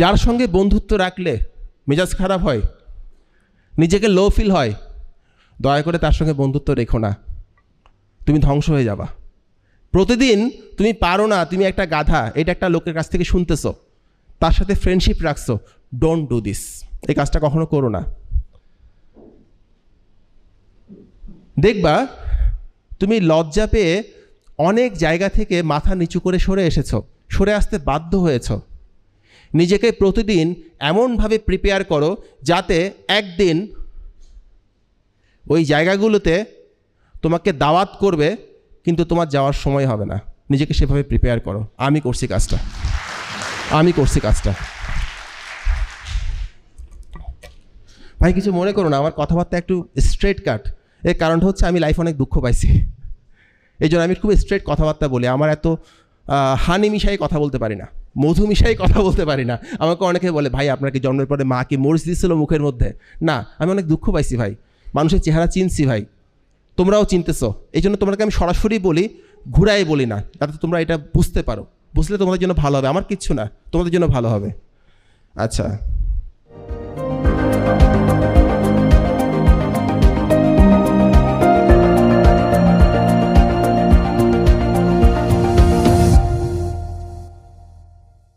যার সঙ্গে বন্ধুত্ব রাখলে মেজাজ খারাপ হয়, নিজেকে লো ফিল হয়, দয়া করে তার সঙ্গে বন্ধুত্ব রেখো না। তুমি ধ্বংস হয়ে যাবা। প্রতিদিন তুমি পারো না, তুমি একটা গাধা, এটা একটা লোকের কাছ থেকে শুনতেছো, তার সাথে ফ্রেন্ডশিপ রাখছো ডোন্ট ডু দিস এই কাজটা কখনো করো না। দেখবা, তুমি লজ্জা পেয়ে অনেক জায়গা থেকে মাথা নিচু করে সরে এসেছ, সরে আসতে বাধ্য হয়েছো। নিজেকে প্রতিদিন এমনভাবে প্রিপেয়ার করো যাতে একদিন ওই জায়গাগুলোতে তোমাকে দাওয়াত করবে, কিন্তু তোমার যাওয়ার সময় হবে না। নিজেকে সেভাবে প্রিপেয়ার করো। আমি করছি কাজটা। আমি করছি কাজটা। ভাই, কিছু মনে করো না, আমার কথাবার্তা একটু স্ট্রেট কাট এর কারণটা হচ্ছে আমি লাইফ অনেক দুঃখ পাইছি। এই জন্য আমি খুব স্ট্রেট কথাবার্তা বলি। আমার এত হানি মিশাই কথা বলতে পারি না। মধু মিশাই কথা বলতে পারি না। আমাকে অনেকে বলে, ভাই আপনাকে জন্মের পরে মা কি মরিচ দিচ্ছিল মুখের মধ্যে? না, আমি অনেক দুঃখ পাইছি, ভাই। মানুষের চেহারা চিনছি, ভাই। তোমরাও চিনতেছো। এই জন্য তোমাকে আমি সরাসরি বলি, ঘুরাই বলি না, যাতে তোমরা এটা বুঝতে পারো। বুঝলে তোমাদের জন্য ভালো হবে। আমার কিচ্ছু না, তোমাদের জন্য ভালো হবে। আচ্ছা।